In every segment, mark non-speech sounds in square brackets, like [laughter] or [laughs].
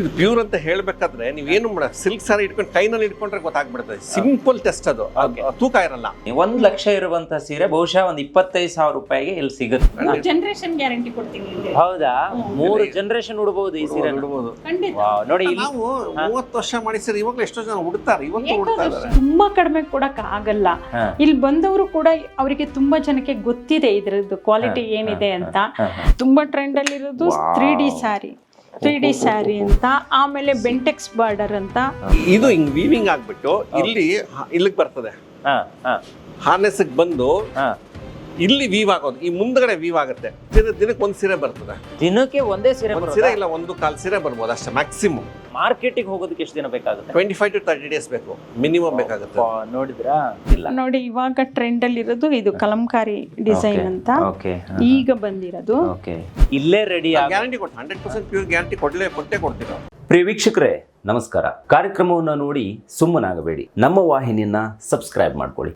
ಇದು ಪ್ಯೂರ್ ಅಂತ ಹೇಳ್ಬೇಕಾದ್ರೆ ಏನು ಮಾಡ ಸಿಲ್ಕ್ ಸಾರಿ ಇಟ್ಕೊಂಡು ಕೈನಲ್ಲಿ ಇಟ್ಕೊಂಡ್ರೆ ಗೊತ್ತಾಗ್ಬಿಡ್ತದೆ ಸಿಂಪಲ್ ಟೆಸ್ಟ್ ಅದು. ತೂಕ ಇರಲ್ಲ. ಒಂದ್ ಲಕ್ಷ ಇರುವಂತ ಸೀರೆ ಬಹುಶಃ ಒಂದ್ ಇಪ್ಪತ್ತೈದು ಸಾವಿರ ರೂಪಾಯಿಗೆ ಇಲ್ಲಿ ಸಿಗುತ್ತೆ. ಜನರೇಷನ್ ಗ್ಯಾರಂಟಿ ಕೊಡ್ತೀನಿ ಹೌದಾ? ಮೂರು ಜನರೇಷನ್ ಉಡಬಹುದು ಈ ಸೀರೆ ಉಡಬಹುದು ಖಂಡಿತ. ನೋಡಿ ಇಲ್ಲಿ ನಾವು ಮೂವತ್ತು ವರ್ಷ ಮಾಡಿ ಇವಾಗ ಇವಾಗಲೂ ಎಷ್ಟೋ ಜನ ಉಡ್ತಾರೆ ಇವತ್ತು ಉಡ್ತಾ ತುಂಬಾ ಕಡಿಮೆ ಕೊಡಕ್ ಆಗಲ್ಲ. ಇಲ್ಲಿ ಬಂದವರು ಕೂಡ ಅವರಿಗೆ ತುಂಬಾ ಜನಕ್ಕೆ ಗೊತ್ತಿದೆ ಇದ್ರದ್ದು ಕ್ವಾಲಿಟಿ ಏನಿದೆ ಅಂತ. ತುಂಬಾ ಟ್ರೆಂಡ್ ಅಲ್ಲಿ ಇರೋದು three D sari three D sari ಅಂತ ಆಮೇಲೆ ಬೆಂಟೆಕ್ಸ್ ಬಾರ್ಡರ್ ಅಂತ. ಇದು ಹಿಂಗ್ ವೀವಿಂಗ್ ಆಗ್ಬಿಟ್ಟು ಇಲ್ಲಿ ಹ- ಇಲ್ಲಿಗೆ ಬರ್ತದೆ. ಹಾ ಹಾ. ಹಾರ್ನೆಸ್ ಬಂದು ಹಾ. ಇಲ್ಲಿ ವೀವ್ ಆಗೋದು ಈ ಮುಂದ್ಗಡೆ ವೀವ್ ಆಗುತ್ತೆ. ದಿನ ದಿನಕ್ಕೆ ಒಂದ್ ಸೀರೆ ಬರ್ತದೆ. ದಿನಕ್ಕೆ ಒಂದೇ ಸೀರೆ ಒಂದ್ ಸೀರೆ ಇಲ್ಲ ಒಂದು ಕಾಲ್ ಸೀರೆ ಬರ್ಬೋದು ಅಷ್ಟೇ ಮ್ಯಾಕ್ಸಿಮಮ್ ಮಾರ್ಕೆಟಿಗೆ ಹೋಗೋದಕ್ಕೆ ಎಷ್ಟು ದಿನ ಬೇಕಾಗುತ್ತೆ? Twenty five to thirty days ಬೇಕು ಮಿನಿಮಮ್ ಬೇಕಾಗುತ್ತೆ. ನೋಡಿದ್ರಾ? ಇಲ್ಲ. ನೋಡಿ ಇವಾಗ ಟ್ರೆಂಡ್ ಅಲ್ಲಿ ಇರೋದು ಇದು ಕಲಂಕಾರಿ ಡಿಸೈನ್ ಅಂತ. ಓಕೆ ಈಗ ಬಂದಿರೋದು. ಓಕೆ ಇಲ್ಲೇ ರೆಡಿ ಗ್ಯಾರಂಟಿ ಕೊಟ್ಟು ಹಂಡ್ರೆಡ್ ಪರ್ಸೆಂಟ್ ಪ್ಯೂರ್ ಗ್ಯಾರಂಟಿ ಕೊಡ್ಲೇ ಕೊಟ್ಟೆ ಕೊಡ್ತೀವಿ ನಾವು ಪ್ರಿಯ ವೀಕ್ಷಕರೇ ನಮಸ್ಕಾರ. ಕಾರ್ಯಕ್ರಮವನ್ನು ನೋಡಿ ಸುಮ್ಮನಾಗಬೇಡಿ. ನಮ್ಮ ವಾಹಿನಿಯನ್ನ ಸಬ್ಸ್ಕ್ರೈಬ್ ಮಾಡ್ಕೊಳ್ಳಿ.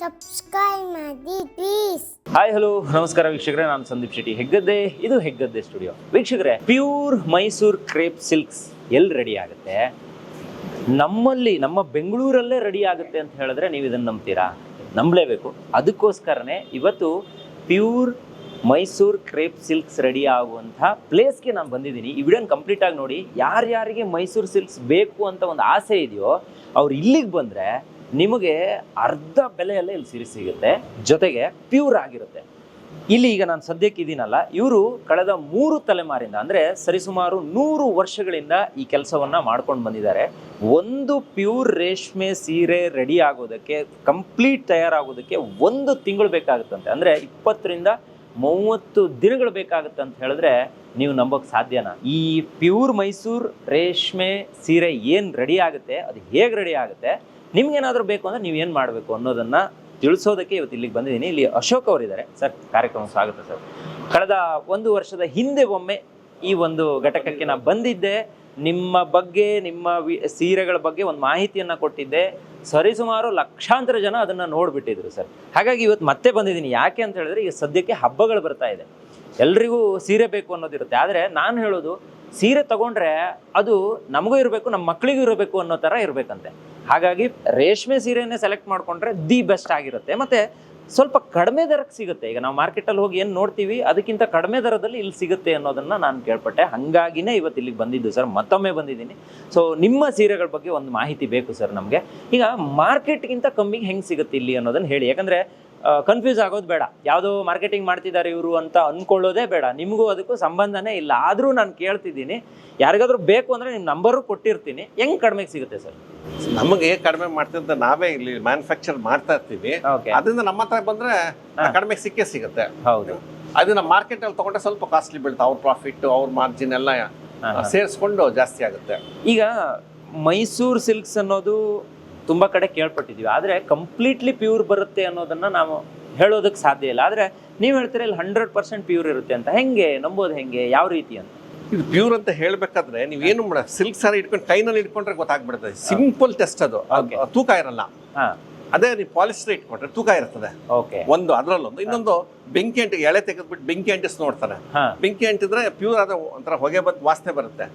ಸಬ್ಸ್ಕ್ರೈಬ್ ಮಾಡಿ ಪ್ಲೀಸ್ ಹಾಯ್ ಹಲೋ ನಮಸ್ಕಾರ ವೀಕ್ಷಕರೇ, ನಾನು ಸಂದೀಪ್ ಶೆಟ್ಟಿ ಹೆಗ್ಗದ್ದೆ. ಇದು ಹೆಗ್ಗದ್ದೆ ಸ್ಟುಡಿಯೋ ವೀಕ್ಷಕರೇ ಪ್ಯೂರ್ ಮೈಸೂರ್ ಕ್ರೇಪ್ ಸಿಲ್ಕ್ಸ್ ಎಲ್ಲಿ ರೆಡಿ ಆಗುತ್ತೆ? ನಮ್ಮಲ್ಲಿ, ನಮ್ಮ ಬೆಂಗಳೂರಲ್ಲೇ ರೆಡಿ ಆಗುತ್ತೆ ಅಂತ ಹೇಳಿದ್ರೆ ನೀವು ಇದನ್ನು ನಂಬ್ತೀರಾ? ನಂಬಲೇಬೇಕು. ಅದಕ್ಕೋಸ್ಕರನೇ ಇವತ್ತು pure Mysore crepe silks ready ಆಗುವಂಥ ಪ್ಲೇಸ್ಗೆ ನಾನು ಬಂದಿದ್ದೀನಿ. ಈ ವಿಡಿಯೋನ ಕಂಪ್ಲೀಟ್ ಆಗಿ ನೋಡಿ, ಯಾರ್ಯಾರಿಗೆ ಮೈಸೂರು ಸಿಲ್ಕ್ಸ್ ಬೇಕು ಅಂತ ಒಂದು ಆಸೆ ಇದೆಯೋ, ಅವ್ರು ಇಲ್ಲಿಗೆ ಬಂದರೆ ನಿಮಗೆ ಅರ್ಧ ಬೆಲೆಯಲ್ಲೇ ಇಲ್ಲಿ ಸೀರೆ ಸಿಗುತ್ತೆ. ಜೊತೆಗೆ ಪ್ಯೂರ್ ಆಗಿರುತ್ತೆ. ಇಲ್ಲಿ ಈಗ ನಾನು ಸದ್ಯಕ್ಕೆ ಇದ್ದೀನಲ್ಲ ಇವರು ಕಳೆದ ಮೂರು ತಲೆಮಾರಿಂದ, ಅಂದರೆ ಸರಿಸುಮಾರು ನೂರು ವರ್ಷಗಳಿಂದ ಈ ಕೆಲಸವನ್ನ ಮಾಡ್ಕೊಂಡು ಬಂದಿದ್ದಾರೆ. ಒಂದು ಪ್ಯೂರ್ ರೇಷ್ಮೆ ಸೀರೆ ರೆಡಿ ಆಗೋದಕ್ಕೆ ಕಂಪ್ಲೀಟ್ ತಯಾರಾಗೋದಕ್ಕೆ ಒಂದು ತಿಂಗಳು ಬೇಕಾಗುತ್ತಂತೆ. ಅಂದರೆ ಇಪ್ಪತ್ತರಿಂದ ಮೂವತ್ತು ದಿನಗಳು ಬೇಕಾಗುತ್ತೆ ಅಂತ ಹೇಳಿದ್ರೆ ನೀವು ನಂಬೋಕೆ ಸಾಧ್ಯನಾ? ಈ ಪ್ಯೂರ್ ಮೈಸೂರ್ ರೇಷ್ಮೆ ಸೀರೆ ಏನು ರೆಡಿ ಆಗುತ್ತೆ, ಅದು ಹೇಗೆ ರೆಡಿ ಆಗುತ್ತೆ? ನಿಮ್ಗೇನಾದರೂ ಬೇಕು ಅಂದರೆ ನೀವು ಏನು ಮಾಡಬೇಕು ಅನ್ನೋದನ್ನ ತಿಳಿಸೋದಕ್ಕೆ ಇವತ್ತು ಇಲ್ಲಿಗೆ ಬಂದಿದ್ದೀನಿ. ಇಲ್ಲಿ ಅಶೋಕ್ ಅವರಿದ್ದಾರೆ. ಸರ್, ಕಾರ್ಯಕ್ರಮ ಸ್ವಾಗತ ಸರ್. ಕಳೆದ ಒಂದು ವರ್ಷದ ಹಿಂದೆ ಒಮ್ಮೆ ಈ ಒಂದು ಘಟಕಕ್ಕೆ ನಾನು ಬಂದಿದ್ದೆ. ನಿಮ್ಮ ಬಗ್ಗೆ, ನಿಮ್ಮ ಸೀರೆಗಳ ಬಗ್ಗೆ ಒಂದು ಮಾಹಿತಿಯನ್ನ ಕೊಟ್ಟಿದ್ದೆ. ಸರಿಸುಮಾರು ಲಕ್ಷಾಂತರ ಜನ ಅದನ್ನ ನೋಡಿಬಿಟ್ಟಿದ್ರು ಸರ್. ಹಾಗಾಗಿ ಇವತ್ತು ಮತ್ತೆ ಬಂದಿದ್ದೀನಿ. ಯಾಕೆ ಅಂತ ಹೇಳಿದ್ರೆ, ಈಗ ಸದ್ಯಕ್ಕೆ ಹಬ್ಬಗಳು ಬರ್ತಾ ಇದೆ. ಎಲ್ರಿಗೂ ಸೀರೆ ಬೇಕು ಅನ್ನೋದಿರುತ್ತೆ. ಆದರೆ ನಾನು ಹೇಳೋದು, ಸೀರೆ ತಗೊಂಡ್ರೆ ಅದು ನಮಗೂ ಇರಬೇಕು ನಮ್ಮ ಮಕ್ಕಳಿಗೂ ಇರಬೇಕು ಅನ್ನೋ ಥರ ಇರಬೇಕಂತೆ. ಹಾಗಾಗಿ ರೇಷ್ಮೆ ಸೀರೆಯನ್ನೇ ಸೆಲೆಕ್ಟ್ ಮಾಡಿಕೊಂಡ್ರೆ ದಿ ಬೆಸ್ಟ್ ಆಗಿರುತ್ತೆ. ಮತ್ತೆ ಸ್ವಲ್ಪ ಕಡಿಮೆ ದರಕ್ಕೆ ಸಿಗುತ್ತೆ. ಈಗ ನಾವು ಮಾರ್ಕೆಟಲ್ಲಿ ಹೋಗಿ ಏನು ನೋಡ್ತೀವಿ, ಅದಕ್ಕಿಂತ ಕಡಿಮೆ ದರದಲ್ಲಿ ಇಲ್ಲಿ ಸಿಗುತ್ತೆ ಅನ್ನೋದನ್ನು ನಾನು ಕೇಳ್ಪಟ್ಟೆ. ಹಾಗಾಗಿನೇ ಇವತ್ತು ಇಲ್ಲಿಗೆ ಬಂದಿದ್ದು ಸರ್ ಮತ್ತೊಮ್ಮೆ ಬಂದಿದ್ದೀನಿ. ಸೊ ನಿಮ್ಮ ಸೀರೆಗಳ ಬಗ್ಗೆ ಒಂದು ಮಾಹಿತಿ ಬೇಕು ಸರ್ ನಮಗೆ. ಈಗ ಮಾರ್ಕೆಟ್ಗಿಂತ ಕಮ್ಮಿಗೆ ಹೆಂಗೆ ಸಿಗುತ್ತೆ ಇಲ್ಲಿ ಅನ್ನೋದನ್ನು ಹೇಳಿ. ಯಾಕಂದ್ರೆ ಕನ್ಫ್ಯೂಸ್ ಆಗೋದು ಬೇಡ. ಯಾವುದೋ ಮಾರ್ಕೆಟಿಂಗ್ ಮಾಡ್ತಿದ್ದಾರೆ ಇವರು ಅಂತ ಅಂದ್ಕೊಳ್ಳೋದೇ ಬೇಡ. ನಿಮಗೂ ಅದಕ್ಕೂ ಸಂಬಂಧನೇ ಇಲ್ಲ. ಆದರೂ ನಾನು ಕೇಳ್ತಿದ್ದೀನಿ. ಯಾರಿಗಾದ್ರೂ ಬೇಕು ಅಂದರೆ ನಿಮ್ಮ ನಂಬರು ಕೊಟ್ಟಿರ್ತೀನಿ. ಹೆಂಗೆ ಕಡಿಮೆಗೆ ಸಿಗುತ್ತೆ ಸರ್? ನಮಗೆ ಕಡಿಮೆ ಮಾಡ್ತಿದ್ದ ನಾವೇ ಇಲ್ಲಿ ಮ್ಯಾನುಫ್ಯಾಕ್ಚರ್ ಮಾಡ್ತಾ ಇರ್ತೀವಿ. ಅದರಿಂದ ನಮ್ಮ ಹತ್ರ ಬಂದರೆ ಕಡಿಮೆ ಸಿಕ್ಕೇ ಸಿಗುತ್ತೆ. ಹೌದು. ಅದನ್ನ ಮಾರ್ಕೆಟಲ್ಲಿ ತಗೊಂಡ್ರೆ ಸ್ವಲ್ಪ ಕಾಸ್ಟ್ಲಿ ಬೀಳುತ್ತೆ. ಅವ್ರ ಪ್ರಾಫಿಟ್ ಅವ್ರ ಮಾರ್ಜಿನ್ ಎಲ್ಲ. ಸೇರಿಸ್ಕೊಂಡು ಜಾಸ್ತಿ ಆಗುತ್ತೆ. ಈಗ ಮೈಸೂರು ಸಿಲ್ಕ್ಸ್ ಅನ್ನೋದು ತುಂಬ ಕಡೆ ಕೇಳ್ಪಟ್ಟಿದ್ದೀವಿ. ಆದರೆ ಕಂಪ್ಲೀಟ್ಲಿ ಪ್ಯೂರ್ ಬರುತ್ತೆ ಅನ್ನೋದನ್ನ ನಾವು ಹೇಳೋದಕ್ಕೆ ಸಾಧ್ಯ ಇಲ್ಲ. ಆದರೆ ನೀವು ಹೇಳ್ತೀರ ಇಲ್ಲಿ ಹಂಡ್ರೆಡ್ ಪರ್ಸೆಂಟ್ ಪ್ಯೂರ್ ಇರುತ್ತೆ ಅಂತ. ಹೆಂಗೆ ನಂಬೋದು ಹೆಂಗೆ ಯಾವ ರೀತಿ ಅಂತ? ಇದು ಪ್ಯೂರ್ ಅಂತ ಹೇಳಬೇಕಾದ್ರೆ ನೀವು ಏನು ಮಾಡ ಸಿಲ್ಕ್ ಸಾರಿ ಇಟ್ಕೊಂಡು ಕೈನಲ್ಲಿ ಇಟ್ಕೊಂಡ್ರೆ ಗೊತ್ತಾಗ್ಬಿಡ್ತದೆ ಸಿಂಪಲ್ ಟೆಸ್ಟ್ ಅದು ತೂಕ ಇರಲ್ಲ. ಹಾಂ. ಅದೇ ನೀವು ಪಾಲಿಸ್ಟರ್ ಕೊಟ್ರೆ ತೂಕ ಇರ್ತದೆ. ಓಕೆ ಒಂದು ಅದರಲ್ಲೊಂದು. ಇನ್ನೊಂದು ಬೆಂಕಿ ಅಂಟಿ ಎಳೆ ತೆಗೆದ್ಬಿಟ್ಟು ಬೆಂಕಿ ಅಂಟಿಸ್ ನೋಡ್ತಾರೆ. ಬೆಂಕಿ ಅಂಟಿದ್ರೆ ಪ್ಯೂರ್ ಆದ ಒಂಥರ ಹೊಗೆ ಬಂದು ವಾಸನೆ ಬರುತ್ತೆ.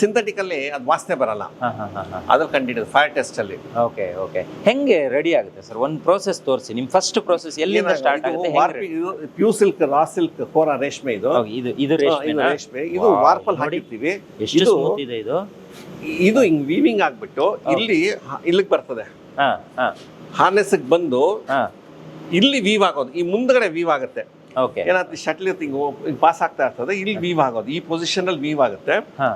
ಸಿಂಥೆಟಿಕ್ ಅಲ್ಲಿ ಅದು ವಾಸನೆ ಬರಲ್ಲ. ಅದು ಕಂಡಿಡಿದ ಅದ್ರಲ್ಲಿ ಫೈರ್ ಟೆಸ್ಟ್ ಅಲ್ಲಿ. ಓಕೆ ಓಕೆ ಹೆಂಗೆ ರೆಡಿ ಆಗುತ್ತೆ ಸರ್ ಒಂದು ಪ್ರೋಸೆಸ್ ತೋರಿಸಿ. ನಿಮ್ಮ ಫಸ್ಟ್ ಪ್ರೋಸೆಸ್ ಎಲ್ಲಿಂದ ಸ್ಟಾರ್ಟ್ ಆಗುತ್ತೆ? ಇದು ಪ್ಯೂ ಸಿಲ್ಕ್ ರಾ ಸಿಲ್ಕ್ ಕೋರ ರೇಷ್ಮೆ ಇದು. ಇದು ಇದು ರೇಷ್ಮೆ. ಇದು ವಾರ್ಪಲ್ ಹಾಕಿರ್ತೀವಿ. ಇದು ಇದೆ ಹಿಂಗ್ ವೀವಿಂಗ್ ಆಗ್ಬಿಟ್ಟು ಇಲ್ಲಿ ಇಲ್ಲಿಗೆ ಬರ್ತದೆ. ಹಾರ್ನೆಸ್ ಬಂದು ಹಾಂ. ಇಲ್ಲಿ ವೀವ್ ಆಗೋದು. ಈ ಮುಂದ್ಗಡೆ ವೀವ್ ಆಗುತ್ತೆ. ಓಕೆ ಏನಾದ್ರು ಶಟ್ಲ್ ಹಿಂಗ್ ಪಾಸ್ ಆಗ್ತಾ ಇರ್ತದೆ ಇಲ್ಲಿ ವೀವ್ ಆಗೋದು. ಈ ಪೊಸಿಷನ್ ಅಲ್ಲಿ ವೀವ್ ಆಗುತ್ತೆ. ಹಾ.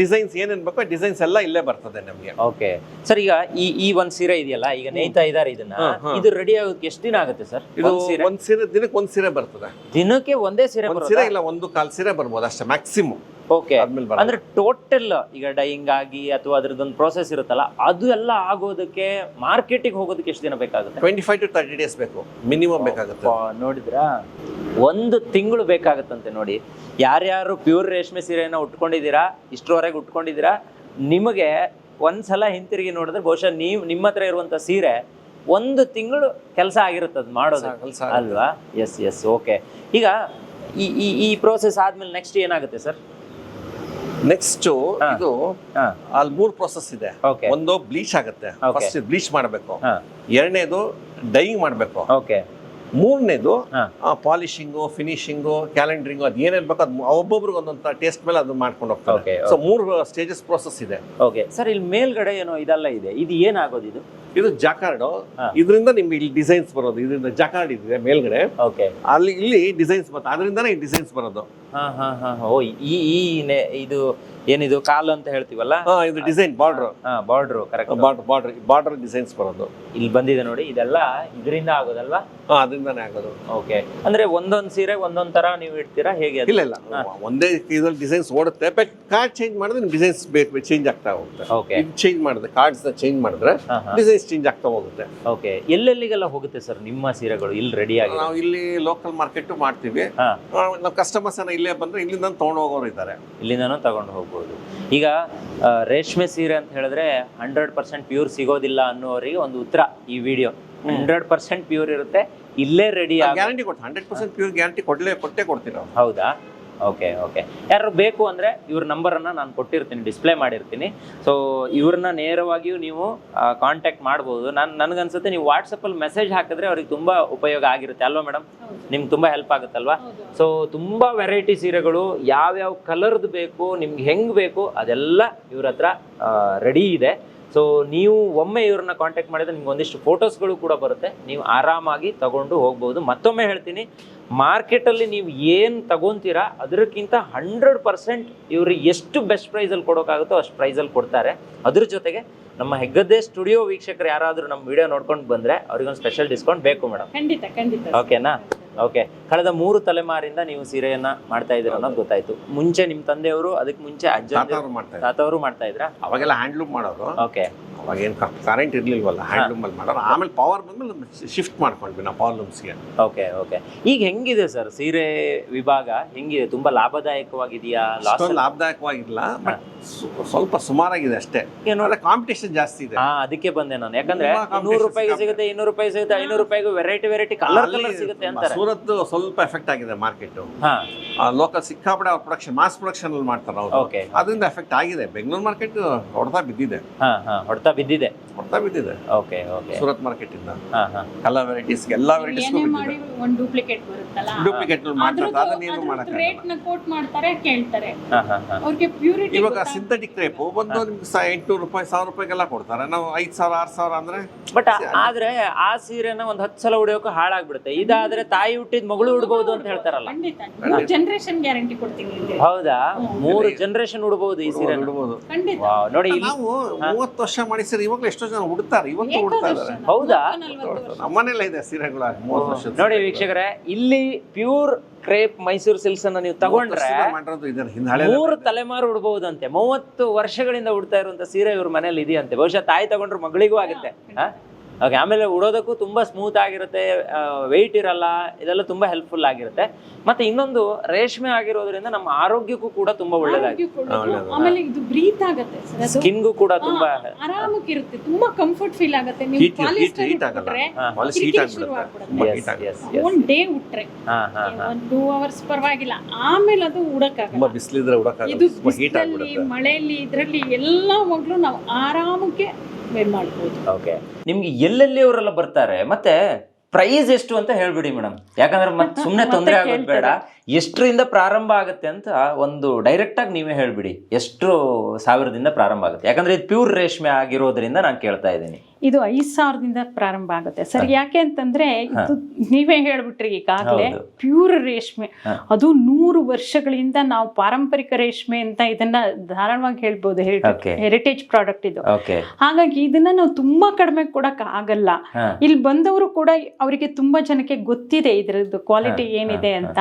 ಡಿಸೈನ್ಸ್ ಏನೇನ್ ಬೇಕೋ ಡಿಸೈನ್ಸ್ ಎಲ್ಲ ಇಲ್ಲೇ ಬರ್ತದೆ ನಮಗೆ. ಓಕೆ ಸರ್ ಈಗ ಈ ಈ ಒಂದ್ ಸೀರೆ ಇದೆಯಲ್ಲ ಈಗ ನೇಯ್ತಾ ಇದಾರೆ ಇದನ್ನ. ಇದು ರೆಡಿ ಆಗೋಕೆ ಎಷ್ಟು ದಿನ ಆಗುತ್ತೆ ಸರ್ ಇದು ಒಂದ್ ಸೀರೆ? ಒಂದ್ ಸೀರೆ ದಿನಕ್ಕೆ ಒಂದ್ ಸೀರೆ ಬರ್ತದೆ. ದಿನಕ್ಕೆ ಒಂದೇ ಸೀರೆ ಒಂದ್ ಸೀರೆ ಇಲ್ಲ ಒಂದು ಕಾಲ್ ಸೀರೆ ಬರ್ಬೋದು ಅಷ್ಟೇ ಮ್ಯಾಕ್ಸಿಮಮ್ ಓಕೆ. ಅಂದ್ರೆ ಟೋಟಲ್ ಈಗ ಡೈಯಿಂಗ್ ಆಗಿ ಅಥವಾ ಅದ್ರದ್ದೊಂದು ಪ್ರೋಸೆಸ್ ಇರುತ್ತಲ್ಲ ಅದು ಎಲ್ಲ ಆಗೋದಕ್ಕೆ ಮಾರ್ಕೆಟಿಗೆ ಹೋಗೋದಕ್ಕೆ ಎಷ್ಟು ದಿನ ಬೇಕಾಗುತ್ತೆ? Twenty five to thirty days ಬೇಕು ಮಿನಿಮಮ್ ಬೇಕಾಗುತ್ತೆ. ನೋಡಿದ್ರಾ? ಒಂದು ತಿಂಗಳು ಬೇಕಾಗುತ್ತಂತೆ ನೋಡಿ. ಯಾರ್ಯಾರು ಪ್ಯೂರ್ ರೇಷ್ಮೆ ಸೀರೆನ ಉಟ್ಕೊಂಡಿದ್ದೀರಾ ಇಷ್ಟರವರೆಗೆ ಉಟ್ಕೊಂಡಿದ್ದೀರಾ ನಿಮಗೆ ಒಂದ್ಸಲ ಹಿಂತಿರುಗಿ ನೋಡಿದ್ರೆ ಬಹುಶಃ ನೀವು ನಿಮ್ಮ ಹತ್ರ ಇರುವಂತ ಸೀರೆ ಒಂದು ತಿಂಗಳು ಕೆಲಸ ಆಗಿರುತ್ತೆ ಅದು ಮಾಡೋದು. ಅಲ್ವಾ? ಎಸ್ ಎಸ್ ಓಕೆ ಈಗ ಈ ಈ ಈ ಪ್ರೋಸೆಸ್ ಆದ್ಮೇಲೆ ನೆಕ್ಸ್ಟ್ ಏನಾಗುತ್ತೆ ಸರ್ ನೆಕ್ಸ್ಟ್ ಇದು ಅಲ್ಲಿ ಮೂರ್ ಪ್ರೊಸೆಸ್ ಇದೆ. ಒಂದು ಬ್ಲೀಚ್ ಆಗುತ್ತೆ. ಫಸ್ಟ್ ಬ್ಲೀಚ್ ಮಾಡಬೇಕು. ಎರಡನೇದು ಡೈಯಿಂಗ್ ಮಾಡಬೇಕು. ಓಕೆ ಮೂರನೇದು. ಪಾಲಿಶಿಂಗು ಫಿನಿಶಿಂಗು ಕ್ಯಾಲೆಂಡರಿಂಗು ಅದು ಏನೇನ್ ಬೇಕು ಅದು ಒಬ್ಬೊಬ್ರಿಗೆ ಒಂದೊಂದು ಟೇಸ್ಟ್ ಮೇಲೆ ಅದು ಮಾಡ್ಕೊಂಡು ಹೋಗ್ತಾರೆ. ಸೊ ಮೂರು ಸ್ಟೇಜಸ್ ಪ್ರೊಸೆಸ್ ಇದೆ. ಓಕೆ ಸರ್ ಇಲ್ಲಿ ಮೇಲ್ಗಡೆ ಏನೋ ಇದೆಲ್ಲ ಇದೆ. ಇದು ಏನಾಗೋದು ಇದು? ಇದು ಜಾಕಾರ್ಡು ಇದರಿಂದ ನಿಮ್ಗೆ ಇಲ್ಲಿ ಡಿಸೈನ್ಸ್ ಬರೋದು. ಇದರಿಂದ ಜಾಕಾರ್ಡ್ ಇದೆ ಮೇಲ್ಗಡೆ. ಓಕೆ ಅಲ್ಲಿ ಇಲ್ಲಿ ಡಿಸೈನ್ಸ್ ಬರುತ್ತೆ. ಅದರಿಂದನೇ ಈ ಡಿಸೈನ್ಸ್ ಬರೋದು. ಹಾ ಹಾ ಹಾ ಓ ಈ ಈ ನೆ- ಇದು ಏನಿದು ಕಾಲು ಅಂತ ಹೇಳ್ತೀವಲ್ಲ? ಹಾ ಇದು ಡಿಸೈನ್ ಬಾರ್ಡರ್ ಹಾ border correct border border border designs ಬರೋದು. ಇಲ್ಲಿ ಬಂದಿದೆ ನೋಡಿ ಇದೆಲ್ಲ ಇದರಿಂದ ಆಗೋದಲ್ವಾ? ಹಾ ಅದರಿಂದಾನೇ ಆಗೋದು. ಓಕೆ. ಅಂದ್ರೆ ಒಂದೊಂದ್ ಸೀರೆ ಒಂದೊಂದ್ ತರ ನೀವು ಇಡ್ತೀರಾ? ಹೇಗೆ ಅದು? ಇಲ್ಲ ಇಲ್ಲ. ಒಂದೇ ಇದ್ರಲ್ಲಿ ಡಿಸೈನ್ಸ್ ಓಡುತ್ತೆ ಬಟ್ ಕಾರ್ಡ್ ಚೇಂಜ್ ಮಾಡಿದ್ರೆ ಡಿಸೈನ್ಸ್ ಬೇಕು ಚೇಂಜ್ ಆಗ್ತಾ ಹೋಗುತ್ತೆ. ಓಕೆ ಇದು ಚೇಂಜ್ ಮಾಡಿದ್ರೆ ಕಾರ್ಡ್ಸ್ ಚೇಂಜ್ ಮಾಡಿದ್ರೆ ಹಾ ಹಾ. ಡಿಸೈನ್ಸ್ ಚೇಂಜ್ ಆಗ್ತಾ ಹೋಗುತ್ತೆ. ಓಕೆ ಎಲ್ಲೆಲ್ಲಿಗೆಲ್ಲ ಹೋಗುತ್ತೆ ಸರ್ ನಿಮ್ಮ ಸೀರೆಗಳು? ಇಲ್ಲಿ ರೆಡಿ ಆಗಿದೆ ನಾವು ಇಲ್ಲಿ ಲೋಕಲ್ ಮಾರ್ಕೆಟ್ ಮಾಡ್ತೀವಿ. ಹಾ. ನಾವು ಕಸ್ಟಮರ್ಸ್ ಅನ್ನ ಇಲ್ಲೇ ಬಂದ್ರೆ ಇಲ್ಲಿಂದ ತೊಗೊಂಡು ಹೋಗೋರು ಇದ್ದಾರೆ. ಇಲ್ಲಿಂದನೂ ತಗೊಂಡು ಹೋಗ್ಬೋದು. ಈಗ ರೇಷ್ಮೆ ಸೀರೆ ಅಂತ ಹೇಳಿದ್ರೆ ಹಂಡ್ರೆಡ್ ಪರ್ಸೆಂಟ್ ಪ್ಯೂರ್ ಸಿಗೋದಿಲ್ಲ ಅನ್ನೋರಿಗೆ ಒಂದು ಉತ್ತರ ಈ ವಿಡಿಯೋ ಹಂಡ್ರೆಡ್ ಪರ್ಸೆಂಟ್ ಪ್ಯೂರ್ ಇರುತ್ತೆ ಇಲ್ಲೇ ರೆಡಿ ಆಗಿ ಗ್ಯಾರಂಟಿ ಕೊಟ್ಟು ಹಂಡ್ರೆಡ್ ಪರ್ಸೆಂಟ್ ಪ್ಯೂರ್ ಗ್ಯಾರಂಟಿ ಕೊಡ್ಲೇ ಕೊಟ್ಟೇ ಕೊಡ್ತೀವಿ ಹೌದಾ? ಓಕೆ ಓಕೆ ಯಾರು ಬೇಕು ಅಂದರೆ ಇವ್ರ ನಂಬರನ್ನು ನಾನು ಕೊಟ್ಟಿರ್ತೀನಿ ಡಿಸ್ಪ್ಲೇ ಮಾಡಿರ್ತೀನಿ. ಸೊ ಇವ್ರನ್ನ ನೇರವಾಗಿಯೂ ನೀವು ಕಾಂಟ್ಯಾಕ್ಟ್ ಮಾಡ್ಬೋದು. ನಾನು ನನಗನ್ಸುತ್ತೆ ನೀವು ವಾಟ್ಸಪ್ಪಲ್ಲಿ ಮೆಸೇಜ್ ಹಾಕಿದ್ರೆ ಅವ್ರಿಗೆ ತುಂಬ ಉಪಯೋಗ ಆಗಿರುತ್ತೆ. ಅಲ್ವಾ ಮೇಡಮ್ ನಿಮ್ಗೆ ತುಂಬ ಹೆಲ್ಪ್ ಆಗುತ್ತಲ್ವಾ? ಸೊ ತುಂಬ ವೆರೈಟಿ ಸೀರೆಗಳು ಯಾವ್ಯಾವ ಕಲರ್ದು ಬೇಕು ನಿಮ್ಗೆ ಹೆಂಗೆ ಬೇಕು ಅದೆಲ್ಲ ಇವ್ರ ಹತ್ರ ರೆಡಿ ಇದೆ. ಸೊ ನೀವು ಒಮ್ಮೆ ಇವ್ರನ್ನ ಕಾಂಟ್ಯಾಕ್ಟ್ ಮಾಡಿದ್ರೆ ನಿಮ್ಗೆ ಒಂದಿಷ್ಟು ಫೋಟೋಸ್ಗಳು ಕೂಡ ಬರುತ್ತೆ. ನೀವು ಆರಾಮಾಗಿ ತಗೊಂಡು ಹೋಗ್ಬೋದು. ಮತ್ತೊಮ್ಮೆ ಹೇಳ್ತೀನಿ ಮಾರ್ಕೆಟಲ್ಲಿ ನೀವು ಏನು ತಗೊಂತೀರಾ ಅದಕ್ಕಿಂತ ಹಂಡ್ರೆಡ್ ಪರ್ಸೆಂಟ್ ಇವ್ರಿಗೆ ಎಷ್ಟು ಬೆಸ್ಟ್ ಪ್ರೈಸಲ್ಲಿ ಕೊಡೋಕ್ಕಾಗುತ್ತೋ ಅಷ್ಟು ಪ್ರೈಸಲ್ಲಿ ಕೊಡ್ತಾರೆ. ಅದ್ರ ಜೊತೆಗೆ ನಮ್ಮ ಹೆಗ್ಗದ್ದೆ ಸ್ಟುಡಿಯೋ ವೀಕ್ಷಕರು ಯಾರಾದರೂ ನಮ್ಮ ವಿಡಿಯೋ ನೋಡ್ಕೊಂಡು ಬಂದರೆ ಅವ್ರಿಗೊಂದು ಸ್ಪೆಷಲ್ ಡಿಸ್ಕೌಂಟ್ ಬೇಕು ಮೇಡಮ್. ಖಂಡಿತ ಖಂಡಿತ. ಓಕೆನಾ ಓಕೆ ಕಳೆದ ಮೂರು ತಲೆಮಾರಿಂದ ನೀವು ಸೀರೆಯನ್ನ ಮಾಡ್ತಾ ಇದ್ದೀರ ಅನ್ನೋದು ಗೊತ್ತಾಯ್ತು. ಮುಂಚೆ ನಿಮ್ ತಂದೆಯವರು ಅದಕ್ಕೆ ಮುಂಚೆ ಅಜ್ಜ ತಾತವ್ರು ಮಾಡ್ತಾ ಇದ್ರ? ಅವಾಗೆಲ್ಲ ಹ್ಯಾಂಡ್ಲೂಮ್ ಮಾಡೋರು. ಓಕೆ ಅವಾಗ ಏನು ಕರೆಂಟ್ ಇರ್ಲಿಲ್ವಲ್ಲ ಹ್ಯಾಂಡ್ಲೂಮ್ ಅಲ್ಲಿ ಮಾಡೋರು. ಆಮೇಲೆ ಪವರ್ ಬಂದ್ಮೇಲೆ ಶಿಫ್ಟ್ ಮಾಡ್ಕೊಂಡ್ವಿ ನಾವು ಪವರ್ ಲೂಮ್ಸ್ಗೆ ಓಕೆ ಓಕೆ ಈಗ ಹೆಂಗಿದೆ ಸರ್ ಸೀರೆ ವಿಭಾಗ ಹೆಂಗಿದೆ? ತುಂಬಾ ಲಾಭದಾಯಕವಾಗಿದೆಯಾ? ಲಾಸ್ ಲಾಭದಾಯಕವಾಗಿಲ್ಲ ಬಟ್ ಸ್ವಲ್ಪ ಸುಮಾರಾಗಿದೆ ಅಷ್ಟೇ. ಏನು ಕಾಂಪಿಟೇಷನ್ ಜಾಸ್ತಿ ಇದೆ. ಅದಕ್ಕೆ ಬಂದೆ ನಾನು. ಯಾಕಂದ್ರೆ ನೂರು ರೂಪಾಯಿಗೆ ಸಿಗುತ್ತೆ. ಇನ್ನೂರು ರೂಪಾಯಿ ಸಿಗುತ್ತೆ ಐನೂರು ರೂಪಾಯಿಗೂ ವೆರೈಟಿ ವೆರೈಟಿ ಕಲರ್ ಕಲರ್ ಸಿಗುತ್ತೆ ಅಂತಾರೆ. ಸೂರತ್ ಸ್ವಲ್ಪ ಎಫೆಕ್ಟ್ ಆಗಿದೆ ಮಾರ್ಕೆಟ್ ಲೋಕಲ್ ಸಿಕ್ಕಾಪಡೆ ಅವ್ರ ಪ್ರೊಡಕ್ಷನ್ ಮಾಸ್ ಪ್ರೊಡಕ್ಷನ್ ಅಲ್ಲಿ ಮಾಡ್ತಾರೆ ಅವರು. ಓಕೆ ಅದರಿಂದ ಎಫೆಕ್ಟ್ ಆಗಿದೆ. ಬೆಂಗಳೂರು ಮಾರ್ಕೆಟ್ ಹೊಡೆತಾ ಬಿದ್ದಿದೆ. ಹಾ ಹಾ ಹೊಡ್ತಾ ಬಿದ್ದಿದೆ. ಹೊಡೆತಾ ಬಿದ್ದಿದೆ. ಓಕೆ ಓಕೆ ಸೂರತ್ ಮಾರ್ಕೆಟ್ ಇಂದ. ಹಾ ಹಾ. ಎಲ್ಲ ವೆರೈಟೀಸ್ ಎಲ್ಲಾ ವೆರೈಟೀಸ್ಗೂ ಏನೇ ಬಿದ್ದಿದೆ ಮಾಡಿ ಒಂದು ಡೂಪ್ಲಿಕೇಟ್ ಬರುತ್ತಲ್ಲ? ಡೂಪ್ಲಿಕೇಟ್ ಮಾಡ್ತಾರೆ. ಅದನ್ನೇನು ಮಾಡ್ತಾರೆ ರೇಟ್ನ ಕೋಟ್ ಮಾಡ್ತಾರೆ ಕೇಳ್ತಾರೆ. ಹಾ ಹಾ ಹಾ. ಅವ್ರಿಗೆ ಪ್ಯೂರಿಟಿ ಇವಾಗ ಸಿಂಥೆಟಿಕ್ ರೇಪ್ ಒಂದು ನಿಮ್ಗೆ ರೂಪಾಯಿ ಎಂಟುನೂರು ರೂಪಾಯಿ ಸಾವಿರ ರೂಪಾಯಿಗೆಲ್ಲ ಕೊಡ್ತಾರೆ. ನಾವು ಐದ್ ಸಾವಿರ ಆರು ಸಾವಿರ ಅಂದ್ರೆ ಬಟ್ ಆದ್ರೆ ಆ ಸೀರೆನ ಒಂದು ಹತ್ತು ಸಲ ಉಡಿಯೋಕೆ ಹಾಳಾಗ್ಬಿಡುತ್ತೆ. ಇದಾದ್ರೆ ತಾಯಿ ಹುಟ್ಟಿದ ಮಗಳು ಉಡ್ಬೋದು ಅಂತ ಹೇಳ್ತಾರಲ್ಲ. ಖಂಡಿತ. ಮೂರು ಜನರೇಷನ್ ಗ್ಯಾರಂಟಿ ಕೊಡ್ತೀನಿ ಹೌದಾ? ಮೂರು ಜನರೇಷನ್ ಉಡ್ಬೋದು ಈ ಸೀರೆ ಖಂಡಿತ. ವಾವ್, ನೋಡಿ ಇಲ್ಲಿ ನಾವು ಮೂವತ್ತು ವರ್ಷ ಮಾಡಿ ಸರ್ ಇವಾಗಲೂ ಎಷ್ಟೋ ಜನ ಉಡ್ತಾರೆ ಇವತ್ತು ಉಡ್ತಾ ಹೌದಾ? ನಮ್ಮನೆಲ್ಲ ಇದೆ ಸೀರೆಗಳು ಮೂವತ್ತು ವರ್ಷ ನೋಡಿ ವೀಕ್ಷಕರೇ ಇಲ್ಲಿ ಪ್ಯೂರ್ ಕ್ರೇಪ್ ಮೈಸೂರು ಸಿಲ್ಕ್ಸ್ ಅನ್ನ ನೀವು ತಗೊಂಡ್ರೆ ಮೂರು ತಲೆಮಾರು ಉಡ್ಬಹುದಂತೆ ಮೂವತ್ತು ವರ್ಷಗಳಿಂದ ಉಡ್ತಾ ಇರುವಂತ ಸೀರೆ ಇವ್ರ ಮನೇಲಿ ಇದೆಯಂತೆ. ಬಹುಶಃ ತಾಯಿ ತಗೊಂಡ್ರು ಮಗಳಿಗೂ ಆಗುತ್ತೆ. ಓಕೆ ಆಮೇಲೆ ಉಡೋದಕ್ಕೂ ತುಂಬಾ ಸ್ಮೂತ್ ಆಗಿರುತ್ತೆ ವೆಯ್ಟ್ ಇರಲ್ಲ ಇದೆಲ್ಲ ತುಂಬಾ ಹೆಲ್ಪ್ಫುಲ್ ಆಗಿರುತ್ತೆ. ಮತ್ತೆ ಇನ್ನೊಂದು ರೇಷ್ಮೆ ಆಗಿರೋದ್ರಿಂದ ನಮ್ಮ ಆರೋಗ್ಯಕ್ಕೂ ಕೂಡ ತುಂಬಾ ಒಳ್ಳೇದಾಗುತ್ತೆ ಒಳ್ಳೇದು. ಆಮೇಲೆ ಇದು ಬ್ರೀತ್ ಆಗುತ್ತೆ ಸರ್ ಸ್ಕಿನ್ಗೂ ಕೂಡ ತುಂಬಾ ಆರಾಮಕ್ಕಿರುತ್ತೆ ತುಂಬಾ ಕಂಫರ್ಟ್ ಫೀಲ್ ಆಗುತ್ತೆ. ಡೇ ಉಟ್ರೆ ಹಾ. ಹಾ ಹಾ ಟೂ ಅವರ್ಸ್ ಪರವಾಗಿಲ್ಲ ಆಮೇಲೆ ಅದು ಉಡಕ್ಕಾಗಲ್ಲ. ತುಂಬಾ ಬಿಸಿಲಿದ್ರೆ ಉಡಕ್ಕಾಗಲ್ಲ. ಮಳೆಯಲ್ಲಿ ಇದ್ರಲ್ಲಿ ಎಲ್ಲ ಮಗಳು ನಾವು ಆರಾಮಕ್ಕೆ ಮಾಡ್ಬೋದು. ಓಕೆ ನಿಮ್ಗೆ ಎಲ್ಲೆಲ್ಲಿ ಅವರೆಲ್ಲ ಬರ್ತಾರೆ? ಮತ್ತೆ ಪ್ರೈಸ್ ಎಷ್ಟು ಅಂತ ಹೇಳ್ಬಿಡಿ ಮೇಡಮ್ ಯಾಕಂದ್ರೆ ಮತ್ತೆ ಸುಮ್ಮನೆ ತೊಂದರೆ ಆಗೋದು ಬೇಡ. ಎಷ್ಟರಿಂದ ಪ್ರಾರಂಭ ಆಗುತ್ತೆ ಅಂತ ಒಂದು ಡೈರೆಕ್ಟಾಗಿ ನೀವೇ ಹೇಳ್ಬಿಡಿ. ಎಷ್ಟು ಸಾವಿರದಿಂದ ಪ್ರಾರಂಭ ಆಗುತ್ತೆ. ಯಾಕಂದ್ರೆ ಇದು ಪ್ಯೂರ್ ರೇಷ್ಮೆ ಆಗಿರೋದ್ರಿಂದ ನಾನು ಕೇಳ್ತಾ ಇದ್ದೀನಿ. ಇದು ಐದು ಸಾವಿರದಿಂದ ಪ್ರಾರಂಭ ಆಗುತ್ತೆ. ಸರ್ ಯಾಕೆ ಅಂತಂದ್ರೆ ಇದು ನೀವೇ ಹೇಳ್ಬಿಟ್ರಿ ಈಗಾಗಲೇ. ಪ್ಯೂರ್ ರೇಷ್ಮೆ. ಅದು ನೂರು ವರ್ಷಗಳಿಂದ ನಾವು ಪಾರಂಪರಿಕ ರೇಷ್ಮೆ ಅಂತ ಇದನ್ನ ಧಾರಾಳವಾಗಿ ಹೇಳ್ಬೋದು. ಹೆರಿಟೇಜ್ ಪ್ರಾಡಕ್ಟ್ ಇದು. ಹಾಗಾಗಿ ಇದನ್ನ ನಾವು ತುಂಬಾ ಕಡಿಮೆ ಕೊಡಕ್ ಆಗಲ್ಲ. ಇಲ್ಲಿ ಬಂದವರು ಕೂಡ ಅವರಿಗೆ ತುಂಬಾ ಜನಕ್ಕೆ ಗೊತ್ತಿದೆ ಇದ್ರದ್ದು ಕ್ವಾಲಿಟಿ ಏನಿದೆ ಅಂತ.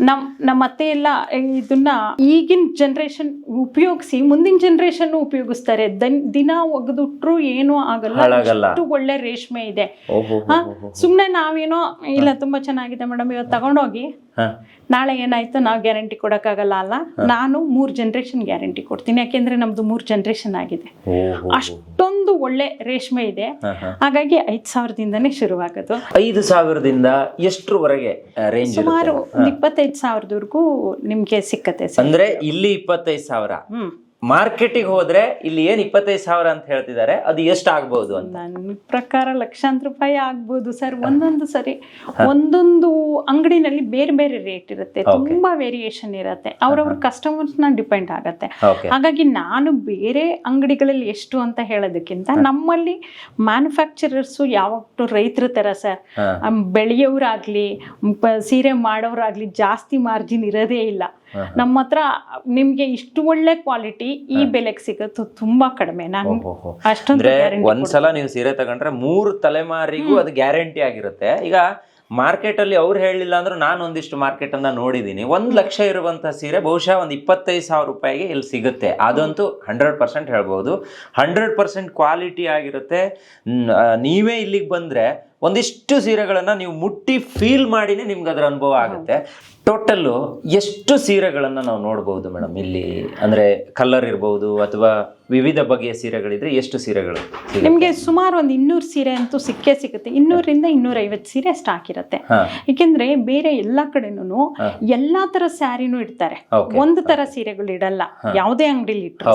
ನಮ್ ನಮ್ಮ ಅತ್ತೆ ಎಲ್ಲ ಇದನ್ನ ಈಗಿನ ಜನರೇಷನ್ ಉಪಯೋಗಿಸಿ ಮುಂದಿನ ಜನರೇಷನ್ ಉಪಯೋಗಿಸ್ತಾರೆ. ದನ್- ಒಗೆದುಟ್ರು ಏನೂ ಆಗಲ್ಲ. ಅಷ್ಟು ಒಳ್ಳೆ ರೇಷ್ಮೆ ಇದೆ. ಸುಮ್ನೆ ನಾವೇನೋ ಇಲ್ಲ ತುಂಬಾ ಚೆನ್ನಾಗಿದೆ ಮೇಡಮ್ ಇವತ್ತು ತಗೊಂಡೋಗಿ. ನಾಳೆ ಏನಾಯ್ತು ನಾವು ಗ್ಯಾರಂಟಿ ಕೊಡಕ್ಕಾಗಲ್ಲ ಅಲ್ಲ? ನಾನು ಮೂರ್ ಜನರೇಷನ್ ಗ್ಯಾರಂಟಿ ಕೊಡ್ತೀನಿ ಯಾಕೆಂದ್ರೆ ನಮ್ದು ಮೂರ್ ಜನರೇಷನ್ ಆಗಿದೆ. ಅಷ್ಟೊಂದು ಒಳ್ಳೆ ರೇಷ್ಮೆ ಇದೆ. ಹಾಗಾಗಿ ಐದ್ ಸಾವಿರದಿಂದನೇ ಶುರುವಾಗೋದು. ಐದು ಸಾವಿರದಿಂದ ಎಷ್ಟರವರೆಗೆ ರೇಂಜ್ ಸುಮಾರು ಇಪ್ಪತ್ತೈದು ಸಾವಿರದವರೆಗೂ ನಿಮ್ಗೆ ಸಿಕ್ಕತ್ತೆ ಅಂದ್ರೆ ಇಲ್ಲಿ ಇಪ್ಪತ್ತೈದು ಸಾವಿರ? ಹ್ಮ್. ಮಾರ್ಕೆಟಿಗೆ ಹೋದ್ರೆ ಇಲ್ಲಿ ಏನ್ ಇಪ್ಪತ್ತೈದು ಸಾವಿರ ಅಂತ ಹೇಳ್ತಿದ್ದಾರೆ ಅದು ಎಷ್ಟು ಆಗ್ಬಹುದು ಅಂತ. ನನ್ನ ಪ್ರಕಾರ ಲಕ್ಷಾಂತರ ರೂಪಾಯಿ ಆಗ್ಬೋದು ಸರ್ ಒಂದೊಂದು ಸರಿ. ಒಂದೊಂದು ಅಂಗಡಿನಲ್ಲಿ ಬೇರೆ ಬೇರೆ ರೇಟ್ ಇರುತ್ತೆ ತುಂಬಾ ವೇರಿಯೇಷನ್ ಇರುತ್ತೆ. ಅವ್ರವ್ರ ಕಸ್ಟಮರ್ಸ್ನ ಡಿಪೆಂಡ್ ಆಗತ್ತೆ. ಹಾಗಾಗಿ ನಾನು ಬೇರೆ ಅಂಗಡಿಗಳಲ್ಲಿ ಎಷ್ಟು ಅಂತ ಹೇಳೋದಕ್ಕಿಂತ ನಮ್ಮಲ್ಲಿ ಮ್ಯಾನುಫ್ಯಾಕ್ಚರರ್ಸ್ ಯಾವತ್ತು ರೈತರ ತರ ಸರ್. ಬೆಳೆಯೋರಾಗ್ಲಿ ಸೀರೆ ಮಾಡೋರಾಗ್ಲಿ ಜಾಸ್ತಿ ಮಾರ್ಜಿನ್ ಇರೋದೇ ಇಲ್ಲ. ನಮ್ಮ ಹತ್ರ ನಿಮ್ಗೆ ಇಷ್ಟು ಒಳ್ಳೆ ಕ್ವಾಲಿಟಿ ಈ ಬೆಲೆಗೆ ಸಿಗುತ್ತೆ ತುಂಬಾ ಕಡಿಮೆ. ನಾನು. ಅಷ್ಟೊಂದು ಒಂದ್ಸಲ ನೀವು ಸೀರೆ ತಗೊಂಡ್ರೆ ಮೂರು ತಲೆಮಾರಿಗೂ ಅದು ಗ್ಯಾರಂಟಿ ಆಗಿರುತ್ತೆ. ಈಗ ಮಾರ್ಕೆಟ್ ಅಲ್ಲಿ ಅವ್ರು ಹೇಳಿಲ್ಲ ಅಂದ್ರೆ ನಾನು ಒಂದಿಷ್ಟು ಮಾರ್ಕೆಟ್ ಅನ್ನ ನೋಡಿದೀನಿ. ಒಂದ್ ಲಕ್ಷ ಇರುವಂತಹ ಸೀರೆ ಬಹುಶಃ ಒಂದ್ ಇಪ್ಪತ್ತೈದು ಸಾವಿರ ರೂಪಾಯಿಗೆ ಇಲ್ಲಿ ಸಿಗುತ್ತೆ. ಅದಂತೂ ಹಂಡ್ರೆಡ್ ಪರ್ಸೆಂಟ್ ಹೇಳ್ಬೋದು. ಹಂಡ್ರೆಡ್ ಪರ್ಸೆಂಟ್ ಕ್ವಾಲಿಟಿ ಆಗಿರುತ್ತೆ. ನೀವೇ ಇಲ್ಲಿಗೆ ಬಂದ್ರೆ ಒಂದಿಷ್ಟು ಸೀರೆಗಳನ್ನ ನೀವು ಮುಟ್ಟಿ ಫೀಲ್ ಮಾಡಿನೇ ನಿಮ್ಗೆ ಅದರ ಅನುಭವ ಆಗುತ್ತೆ. ಟೋಟಲ್ಲು ಎಷ್ಟು ಸೀರೆಗಳನ್ನು ನಾವು ನೋಡ್ಬೋದು ಮೇಡಮ್ ಇಲ್ಲಿ ಅಂದ್ರೆ ಕಲರ್ ಇರ್ಬೋದು ಅಥವಾ ವಿವಿಧ ಬಗೆಯ ಸೀರೆಗಳಿದ್ರೆ ಎಷ್ಟು ಸೀರೆಗಳು ನಿಮಗೆ ಸುಮಾರು ಒಂದು ಇನ್ನೂರು ಸೀರೆ ಅಂತೂ ಸಿಕ್ಕೇ ಸಿಗುತ್ತೆ. ಇನ್ನೂರಿಂದ ಇನ್ನೂರೈವತ್ತು ಸೀರೆ ಸ್ಟಾಕ್ ಇರುತ್ತೆ. ಏಕೆಂದ್ರೆ ಬೇರೆ ಎಲ್ಲ ಕಡೆನೂ ಎಲ್ಲಾ ತರ ಸ್ಯಾರಿನೂ ಇಡ್ತಾರೆ. ಒಂದು ತರ ಸೀರೆಗಳು ಇಡಲ್ಲ. ಯಾವುದೇ ಅಂಗಡಿಲಿ ಇಟ್ಟರು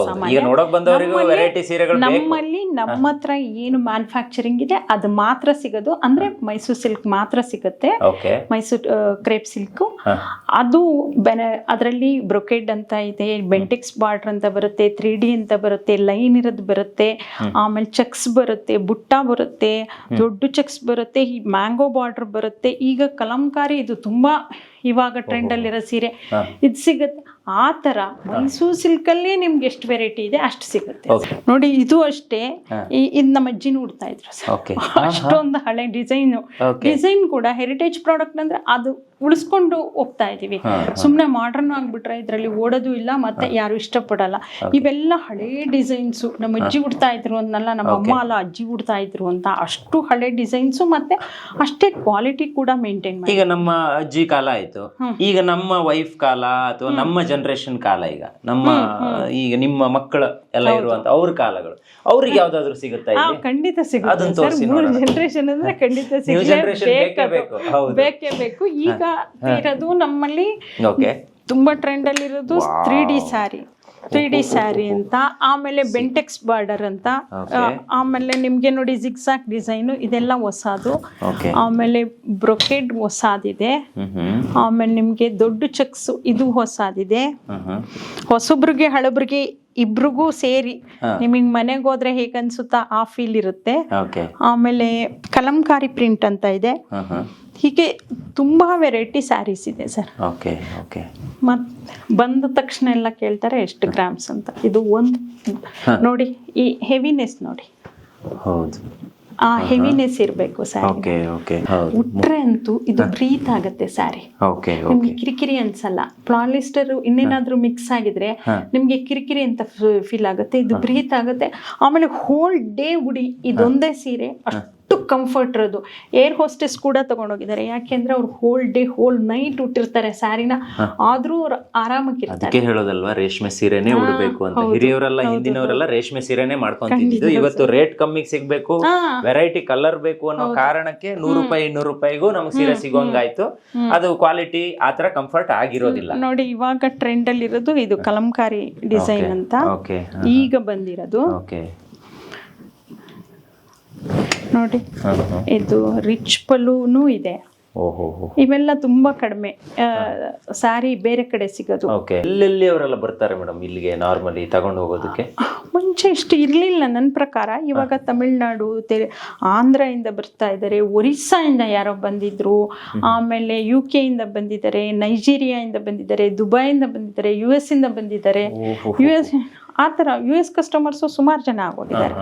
ನಮ್ಮಲ್ಲಿ ನಮ್ಮ ಹತ್ರ ಏನು ಮ್ಯಾನುಫ್ಯಾಕ್ಚರಿಂಗ್ ಇದೆ ಅದು ಮಾತ್ರ ಸಿಗೋದು. ಅಂದ್ರೆ ಮೈಸೂರ್ ಸಿಲ್ಕ್ ಮಾತ್ರ ಸಿಗುತ್ತೆ. Mysore crepe silk. ಅದು ಬೆನೆ ಅದರಲ್ಲಿ ಬ್ರೊಕೆಡ್ ಅಂತ ಇದೆ ಬೆಂಟಿಕ್ಸ್ ಬಾರ್ಡರ್ ಅಂತ ಬರುತ್ತೆ ತ್ರೀ ಡಿ ಅಂತ ಬರುತ್ತೆ ಲೈನ್ ಇರೋದು ಬರುತ್ತೆ ಆಮೇಲೆ ಚೆಕ್ಸ್ ಬರುತ್ತೆ ಬುಟ್ಟ ಬರುತ್ತೆ ದೊಡ್ಡ ಚೆಕ್ಸ್ ಬರುತ್ತೆ ಈ ಮ್ಯಾಂಗೋ ಬಾರ್ಡರ್ ಬರುತ್ತೆ. ಈಗ ಕಲಂಕಾರಿ ಇದು ತುಂಬಾ ಇವಾಗ ಟ್ರೆಂಡ್ ಅಲ್ಲಿರೋ ಸೀರೆ. ಇದು ಸಿಗುತ್ತೆ. ಆ ಥರ ಮೈಸೂರು ಸಿಲ್ಕಲ್ಲೇ ನಿಮ್ಗೆ ಎಷ್ಟು ವೆರೈಟಿ ಇದೆ ಅಷ್ಟು ಸಿಗುತ್ತೆ. ನೋಡಿ ಇದು ಅಷ್ಟೇ. ಈ- ಇದು ನಮ್ಮ ಅಜ್ಜಿನೂ ಉಡ್ತಾ ಇದ್ರು ಸರ್. [laughs] ಅಷ್ಟೊಂದು ಹಳೆ ಡಿಸೈನು ಡಿಸೈನ್ ಕೂಡ ಹೆರಿಟೇಜ್ ಪ್ರಾಡಕ್ಟ್ ಅಂದ್ರೆ ಅದು ಉಳಿಸ್ಕೊಂಡು ಹೋಗ್ತಾ ಇದೀವಿ. ಸುಮ್ಮನೆ ಮಾಡರ್ನ್ ಆಗ್ಬಿಟ್ರೆ ಇದರಲ್ಲಿ ಓಡೋದು ಇಲ್ಲ ಮತ್ತೆ ಯಾರು ಇಷ್ಟಪಡಲ್ಲ. ಇವೆಲ್ಲ ಹಳೆ ಡಿಸೈನ್ಸು ನಮ್ಮ ಅಜ್ಜಿ ಉಡ್ತಾ ಇದ್ರು ಅನ್ನಲ್ಲ ನಮ್ಮ ಅಮ್ಮ ಅಲ್ಲ ಅಜ್ಜಿ ಉಡ್ತಾ ಇದ್ರು ಅಂತ ಅಷ್ಟು ಹಳೆ ಡಿಸೈನ್ಸು ಮತ್ತೆ ಅಷ್ಟೇ ಕ್ವಾಲಿಟಿ ಕೂಡ ಮೇಂಟೈನ್ ಈಗ ನಮ್ಮ ಅಜ್ಜಿ ಕಾಲ ಆಯ್ತು. ಈಗ ನಮ್ಮ ವೈಫ್ ಕಾಲ ಅಥವಾ ನಮ್ಮ ಜನರೇಷನ್ ಕಾಲ ಈಗ. ನಮ್ಮ ಈಗ ನಿಮ್ಮ ಮಕ್ಕಳ ಎಲ್ಲ ಇರುವಂತ ಅವ್ರ ಕಾಲಗಳು. ಅವ್ರಿಗೆ ಯಾವ್ದಾದ್ರು ಸಿಗುತ್ತಾ ಖಂಡಿತ ಸಿಗುತ್ತೆ. ಮೂರು ಜನರೇಷನ್ ಅಂದ್ರೆ ಖಂಡಿತ [laughs] ಸಿಗುತ್ತೆ. ಬೇಕೇ ಬೇಕು. ಈಗ ಇರೋದು ನಮ್ಮಲ್ಲಿ ತುಂಬಾ ಟ್ರೆಂಡ್ ಅಲ್ಲಿ ಇರೋದು three D sari three D sari ಅಂತ. ಆಮೇಲೆ ಬೆಂಟೆಕ್ಸ್ ಬಾರ್ಡರ್ ಅಂತ. ಆಮೇಲೆ ನಿಮ್ಗೆ ನೋಡಿ ಜಿಗ್ಸಾಕ್ ಡಿಸೈನ್ ಇದೆಲ್ಲ ಹೊಸದು. ಆಮೇಲೆ ಬ್ರೊಕೆಡ್ ಹೊಸದಿದೆ. ಆಮೇಲೆ ನಿಮ್ಗೆ ದೊಡ್ಡ ಚಕ್ಸ್ ಇದು ಹೊಸದಿದೆ. ಹೊಸಬ್ರಿಗೆ ಹಳಬ್ರಿಗೆ ಇಬ್ರಿಗೂ ಸೇರಿ ನಿಮಗೆ ಮನೆಗೆ ಹೋದ್ರೆ ಹೇಗೆ ಅನ್ಸುತ್ತಾ ಆ ಫೀಲ್ ಇರುತ್ತೆ. ಆಮೇಲೆ ಕಲಂಕಾರಿ ಪ್ರಿಂಟ್ ಅಂತ ಇದೆ. ಹೀಗೆ ತುಂಬಾ ವೆರೈಟಿ ಸ್ಯಾರೀಸ್ ಇದೆ ಸರ್ ಓಕೆ ಓಕೆ ಮತ್ ಬಂದ ತಕ್ಷಣ ಎಲ್ಲ ಕೇಳ್ತಾರೆ ಎಷ್ಟು ಗ್ರಾಮ್ಸ್ ಅಂತ. ಇದು ಒಂದು ನೋಡಿ ಈ ಹೆವಿನೆಸ್ ನೋಡಿ. ಹೌದು. ಆ ಹೆವಿನೆಸ್ ಇರಬೇಕು ಸ್ಯಾರಿ ಓಕೆ ಓಕೆ ಉಟ್ರೆ ಅಂತೂ ಇದು ಬ್ರೀತ್ ಆಗುತ್ತೆ ಸ್ಯಾರಿ ಓಕೆ ನಿಮ್ಗೆ ಕಿರಿಕಿರಿ ಅನ್ಸಲ್ಲ. ಪ್ಲಾಲಿಸ್ಟರ್ ಇನ್ನೇನಾದ್ರೂ ಮಿಕ್ಸ್ ಆಗಿದ್ರೆ ನಿಮ್ಗೆ ಕಿರಿಕಿರಿ ಅಂತ ಫೀಲ್ ಆಗುತ್ತೆ ಇದು ಬ್ರೀತ್ ಆಗುತ್ತೆ. ಆಮೇಲೆ ಹೋಲ್ ಡೇ ಉಡಿ ಇದೊಂದೇ ಸೀರೆ ಅಷ್ಟು ಕಂಫರ್ಟ್ ಇರೋದು. ಏರ್ ಹೋಸ್ಟೆಸ್ ಕೂಡ ತಗೊಂಡೋಗಿದ್ದಾರೆ. ಯಾಕೆಂದ್ರೆ ಅವ್ರು ಹೋಲ್ ಡೇ ಹೋಲ್ ನೈಟ್ ಉಟ್ಟಿರ್ತಾರೆ ಸ್ಯಾರಿನ ಆದ್ರೂ ಅವ್ರು ಆರಾಮಾಗಿರ್ತಾರೆ. ಅದಕ್ಕೆ ಹೇಳೋದಲ್ವಾ ರೇಷ್ಮೆ ಸೀರೆನೇ ಉಡಬೇಕು ಅಂತ. ಹಿರಿಯವರೆಲ್ಲ ಹಿಂದಿನವರೆಲ್ಲ ರೇಷ್ಮೆ ಸೀರೆನೆ ಮಾಡ್ಕೊಂತಿದ್ದು ಇವತ್ತು ರೇಟ್ ಕಮ್ಮಿಗೆ ಸಿಗ್ಬೇಕು ವೆರೈಟಿ ಕಲರ್ ಬೇಕು ಅನ್ನೋ ಕಾರಣಕ್ಕೆ ನೂರು ರೂಪಾಯಿ ಇನ್ನೂರು ರೂಪಾಯಿಗೂ ನಮ್ಗೆ ಸೀರೆ ಸಿಗೋಂಗಾಯ್ತು. ಅದು ಕ್ವಾಲಿಟಿ ಆತರ ಕಂಫರ್ಟ್ ಆಗಿರೋದಿಲ್ಲ. ನೋಡಿ ಇವಾಗ ಟ್ರೆಂಡ್ ಅಲ್ಲಿ ಇರೋದು ಇದು ಕಲಂಕಾರಿ ಡಿಸೈನ್ ಅಂತ. ಈಗ ಬಂದಿರೋದು. ಓಕೆ ನೋಡಿ. ಇದು ರಿಚ್ ಪಲ್ಲೂನು ಇದೆ. ಇವೆಲ್ಲ ತುಂಬಾ ಕಡಿಮೆ. ಸಾರಿ ಬೇರೆ ಕಡೆ ಸಿಗೋದು. ಓಕೆ. ಎಲ್ಲೆಲ್ಲಿ ಅವರೆಲ್ಲ ಬರ್ತಾರೆ ಮೇಡಮ್ ಇಲ್ಲಿಗೆ ನಾರ್ಮಲಿ ತಗೊಂಡು ಹೋಗೋದಕ್ಕೆ? ಮುಂಚೆ ಇಷ್ಟು ಇರಲಿಲ್ಲ ನನ್ನ ಪ್ರಕಾರ. ಇವಾಗ ತಮಿಳ್ನಾಡು ಆಂಧ್ರದಿಂದ ಬರ್ತಾ ಇದ್ದಾರೆ. ಒರಿಸ್ಸಾಯಿಂದ ಯಾರೋ ಬಂದಿದ್ರು. ಆಮೇಲೆ ಯು ಕೆ ಇಂದ ಬಂದಿದ್ದಾರೆ ನೈಜೀರಿಯಾ ಇಂದ ಬಂದಿದ್ದಾರೆ ದುಬೈಯಿಂದ ಬಂದಿದ್ದಾರೆ ಯು ಎಸ್ ಇಂದ ಬಂದಿದ್ದಾರೆ. ಯು ಎಸ್ ಆ ಥರ ಯು ಎಸ್ ಕಸ್ಟಮರ್ಸು ಸುಮಾರು ಜನ ಆಗೋಗಿದ್ದಾರೆ.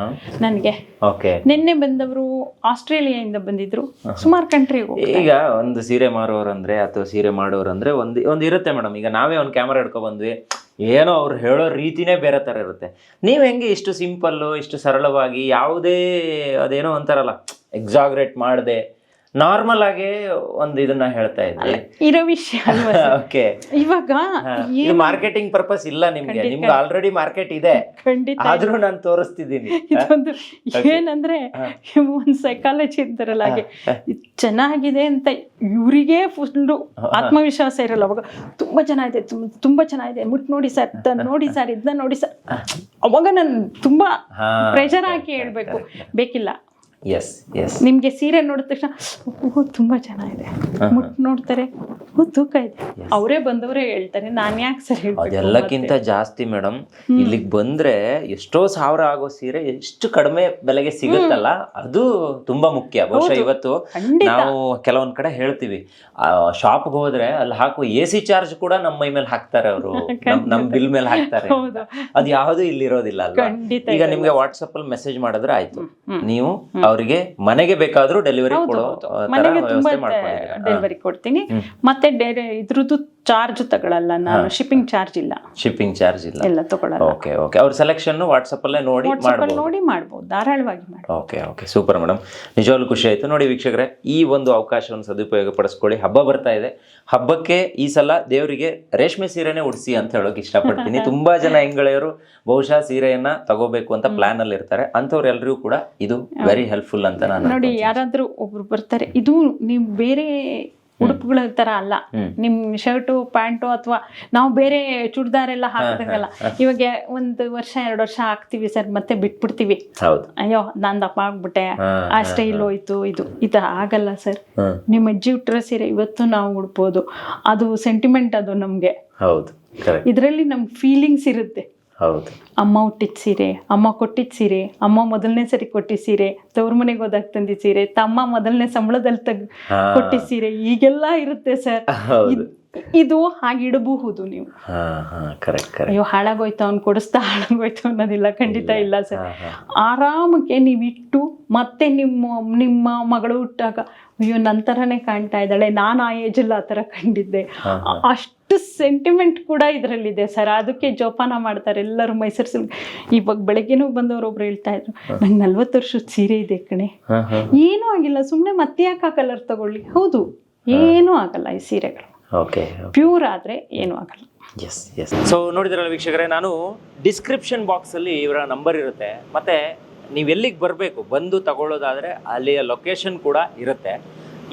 ನನಗೆ. ಓಕೆ ನಿನ್ನೆ ಬಂದವರು ಆಸ್ಟ್ರೇಲಿಯಾದಿಂದ ಬಂದಿದ್ರು. ಸುಮಾರು ಕಂಟ್ರಿ ಈಗ ಒಂದು ಸೀರೆ ಮಾರೋರಂದ್ರೆ ಅಥವಾ ಸೀರೆ ಮಾಡೋರಂದ್ರೆ ಒಂದು ಒಂದು ಇರುತ್ತೆ ಮೇಡಮ್. ಈಗ ನಾವೇ ಒಂದು ಕ್ಯಾಮರಾ ಹಿಡ್ಕೊ ಬಂದ್ವಿ ಏನೋ ಅವ್ರು ಹೇಳೋ ರೀತಿನೇ ಬೇರೆ ಥರ ಇರುತ್ತೆ. ನೀವು ಹೆಂಗೆ ಇಷ್ಟು ಸಿಂಪಲ್ಲು ಇಷ್ಟು ಸರಳವಾಗಿ ಯಾವುದೇ ಅದೇನೋ ಅಂತಾರಲ್ಲ ಎಕ್ಸಾಗ್ರೇಟ್ ಮಾಡದೆ. ನಾರ್ಮಲ್ ಆಗಿ ಒಂದು ಇದನ್ನ ಹೇಳ್ತಾ ಇದ್ದೆ ಇರೋ ವಿಷಯ ಅಲ್ವಾ ಓಕೆ [laughs] ಇವಾಗ ಇದು ಮಾರ್ಕೆಟಿಂಗ್ ಪರ್ಪಸ್ ಇಲ್ಲ ನಿಮ್ಗೆ. ನಿಮ್ಗೆ ಆಲ್ರೆಡಿ ಮಾರ್ಕೆಟ್ ಇದೆ. ಖಂಡಿತ ಆದ್ರೂ ನಾನು ತೋರಿಸ್ತಿದ್ದೀನಿ. [laughs] ಇದೊಂದು. [laughs] ಏನಂದ್ರೆ. ಒಂದ್ ಸೈಕಾಲಜಿ ಅಂತಾರಲ್ಲ ಹಾಗೆ. ಇದ್ ಚೆನ್ನಾಗಿದೆ ಅಂತ ಇವರಿಗೆ ಫುಲ್ ಆತ್ಮವಿಶ್ವಾಸ ಇರಲ್ಲ. ಅವಾಗ ತುಂಬಾ ಚೆನ್ನಾಗಿದೆ ತುಂಬಾ ಚೆನ್ನಾಗಿದೆ. ಮುಟ್ ನೋಡಿ ಸರ್ ನೋಡಿ ಸರ್ ಇದನ್ನ ನೋಡಿ ಸರ್. ಅವಾಗ ನಾನು ತುಂಬಾ. ಪ್ರೆಷರ್ ಹಾಕಿ ಹೇಳ್ಬೇಕು. ಬೇಕಿಲ್ಲ. ಎಸ್ ಎಸ್ ನಿಮ್ಗೆ ಸೀರೆ ನೋಡಿದ ತಕ್ಷಣ ಓ ತುಂಬಾ ಚೆನ್ನಾಗಿದೆ. ಮುಟ್ ನೋಡ್ತಾರೆ. ಓ ತೂಕ ಇದೆ. ಅವರೇ ಬಂದವರೇ ಹೇಳ್ತಾರೆ. ನಾನ್ ಯಾಕೆ ಸರಿ ಎಲ್ಲಕ್ಕಿಂತ ಅದೆಲ್ಲಕ್ಕಿಂತ ಜಾಸ್ತಿ ಮೇಡಮ್ ಇಲ್ಲಿಗೆ ಬಂದ್ರೆ ಎಷ್ಟೋ ಸಾವಿರ ಆಗೋ ಸೀರೆ ಎಷ್ಟು ಕಡಿಮೆ ಬೆಲೆಗೆ ಸಿಗುತ್ತಲ್ಲ ಅದು ತುಂಬಾ ಮುಖ್ಯ. ಬಹುಶಃ ಇವತ್ತು ನಾವು ಕೆಲವೊಂದ್ ಕಡೆ ಹೇಳ್ತೀವಿ. ಶಾಪ್ಗೆ ಹೋದ್ರೆ ಅಲ್ಲಿ ಹಾಕುವ ಎ ಸಿ ಚಾರ್ಜ್ ಕೂಡ ನಮ್ಮ ಮೈ ಮೇಲೆ ಹಾಕ್ತಾರೆ ಅವರು. [laughs] ನಮ್ ಬಿಲ್ ಮೇಲೆ ಹಾಕ್ತಾರೆ. ಅದು ಯಾವುದು ಇಲ್ಲಿ ಇರೋದಿಲ್ಲ ಅಲ್ವಾ ಈಗ ನಿಮ್ಗೆ ವಾಟ್ಸಪ್ ಅಲ್ಲಿ ಮೆಸೇಜ್ ಮಾಡಿದ್ರೆ ಆಯ್ತು. ನೀವು ಅವರಿಗೆ ಮನೆಗೆ ಬೇಕಾದ್ರೂ ಡೆಲಿವರಿ ಕೊಡೋ ಡೆಲಿವರಿ ಕೊಡ್ತೀನಿ. ಮತ್ತೆ ಇದ್ರದ್ದು ಚಾರ್ಜ್ ತಗೊಳ್ಳಲ್ಲ ನಾನು ಶಿಪ್ಪಿಂಗ್ ಚಾರ್ಜ್ ಇಲ್ಲ. ಶಿಪ್ಪಿಂಗ್ ಚಾರ್ಜ್ ಇಲ್ಲ. ಎಲ್ಲ ತಗೊಳ್ಳಲ್ಲ ಓಕೆ ಓಕೆ ಅವ್ರ ಸೆಲೆಕ್ಷನ್ ವಾಟ್ಸಪ್ ಅಲ್ಲೇ ನೋಡಿ ವಾಟ್ಸಪ್ ನೋಡಿ ಮಾಡಬಹುದು ಧಾರಾಳವಾಗಿ ಮಾಡಿ ಓಕೆ ಓಕೆ ಸೂಪರ್ ಮೇಡಮ್ ನಿಜವಾಗ್ಲೂ ಖುಷಿ ಆಯ್ತು. ನೋಡಿ ವೀಕ್ಷಕರೇ ಈ ಒಂದು ಅವಕಾಶವನ್ನು ಸದುಪಯೋಗ ಪಡಿಸ್ಕೊಳ್ಳಿ ಹಬ್ಬ ಬರ್ತಾ ಇದೆ. ಹಬ್ಬಕ್ಕೆ ಈ ಸಲ ದೇವರಿಗೆ ರೇಷ್ಮೆ ಸೀರೆನೇ ಉಡಿಸಿ ಅಂತ ಹೇಳೋಕೆ ಇಷ್ಟಪಡ್ತೀನಿ. [laughs] ತುಂಬಾ ಜನ ಹೆಂಗಳೆಯರು ಬಹುಶಃ ಸೀರೆಯನ್ನ ತಗೋಬೇಕು ಅಂತ ಪ್ಲಾನ್ ಅಲ್ಲಿ ಇರ್ತಾರೆ. ಅಂತವ್ರೆಲ್ಲರಿಗೂ ಕೂಡ ಇದು ವೆರಿ ಹೆಲ್ಪ್ಫುಲ್ ಅಂತ ನಾನು ನೋಡಿ ಯಾರಾದ್ರೂ ಒಬ್ರು ಬರ್ತಾರೆ ಇದು ನೀವು ಬೇರೆ ಉಡುಪುಗಳ ತರ ಅಲ್ಲ. ನಿಮ್ ಶರ್ಟು ಪ್ಯಾಂಟು ಅಥವಾ ನಾವು ಬೇರೆ ಚೂಡಿದಾರ್ ಎಲ್ಲ ಹಾಕದಂಗಲ್ಲ. ಇವಾಗ ಒಂದು ವರ್ಷ ಎರಡು ವರ್ಷ ಹಾಕ್ತಿವಿ ಸರ್ ಮತ್ತೆ ಬಿಟ್ಬಿಡ್ತೀವಿ. ಅಯ್ಯೋ ನಾನ್ ದಪ್ಪ ಆಗ್ಬಿಟ್ಟೆ ಆ ಸ್ಟೈಲ್ ಹೋಯ್ತು ಇದು ಇದು ಆಗಲ್ಲ ಸರ್. ನಿಮ್ಮ ಅಜ್ಜಿ ಉಟ್ರ ಸೀರೆ ಇವತ್ತು ನಾವು ಉಡ್ಬೋದು. ಅದು ಸೆಂಟಿಮೆಂಟ್ ಅದು ನಮ್ಗೆ. ಹೌದು ಇದರಲ್ಲಿ ನಮ್ ಫೀಲಿಂಗ್ಸ್ ಇರುತ್ತೆ. ಹೌದು. ಅಮ್ಮ ಹುಟ್ಟಿದ ಸೀರೆ ಅಮ್ಮ ಕೊಟ್ಟಿದ್ದ ಸೀರೆ ಅಮ್ಮ ಮೊದಲನೇ ಸರಿ ಕೊಟ್ಟಿದ್ದ ಸೀರೆ ತವ್ರ ಮನೆಗೆ ಹೋದಾಗ ತಂದಿದ್ದ ಸೀರೆ ತಮ್ಮ ಮೊದಲನೇ ಸಂಬಳದಲ್ಲಿ ತಗ್. ಕೊಟ್ಟಿದ್ದ ಸೀರೆ ಈಗೆಲ್ಲ ಇರುತ್ತೆ ಸರ್. ಇದು ಇದು ಹಾಗಿಡಬಹುದು ನೀವು. ಅಯ್ಯೋ ಹಾಳಾಗೋಯ್ತು ಅವ್ನು ಕೊಡಿಸ್ತಾ ಹಾಳಾಗೋಯ್ತು ಅನ್ನೋದಿಲ್ಲ ಖಂಡಿತ ಇಲ್ಲ. ಸರ್. ಆರಾಮಕ್ಕೆ ನೀವು ನೀವಿಟ್ಟು ಮತ್ತೆ ನಿಮ್ಮ ನಿಮ್ಮ ಮಗಳು ಹುಟ್ಟಾಗ ಅಯ್ಯೋ ನಂತರನೇ ಕಾಣ್ತಾ ಇದ್ದಾಳೆ ನಾನು ಆ ಏಜಲ್ಲಿ ಆ ಥರ ಕಂಡಿದ್ದೆ. ಅಷ್ಟು ಸೆಂಟಿಮೆಂಟ್ ಕೂಡ ಇದರಲ್ಲಿದೆ ಸರ್. ಅದಕ್ಕೆ ಜೋಪಾನ ಮಾಡ್ತಾರೆ ಎಲ್ಲರೂ ಮೈಸೂರು ಸಿಲ್ಕ್ ಇವಾಗ ಬೆಳಗ್ಗೆನೂ ಬಂದವರು ಒಬ್ರು ಹೇಳ್ತಾ ಇದ್ರು ನಂಗೆ ನಲ್ವತ್ತು ವರ್ಷದ ಸೀರೆ ಇದೆ ಕಣೆ. ಏನೂ ಆಗಿಲ್ಲ ಸುಮ್ಮನೆ ಮತ್ತೆ ಯಾಕೆ ಕಲರ್ ತಗೊಳ್ಳಿ? ಹೌದು ಏನೂ ಆಗಲ್ಲ ಈ ಸೀರೆಗಳು. ಓಕೆ ಪ್ಯೂರ್ ಆದರೆ ಏನೂ ಆಗಲ್ಲ. ಎಸ್ ಎಸ್ ಸೊ ನೋಡಿದ್ರಲ್ಲ ವೀಕ್ಷಕರೇ ನಾನು ಡಿಸ್ಕ್ರಿಪ್ಷನ್ ಬಾಕ್ಸಲ್ಲಿ ಇವರ ನಂಬರ್ ಇರುತ್ತೆ. ಮತ್ತು ನೀವು ಎಲ್ಲಿಗೆ ಬರಬೇಕು ಬಂದು ತಗೊಳ್ಳೋದಾದರೆ ಅಲ್ಲಿಯ ಲೊಕೇಶನ್ ಕೂಡ ಇರುತ್ತೆ.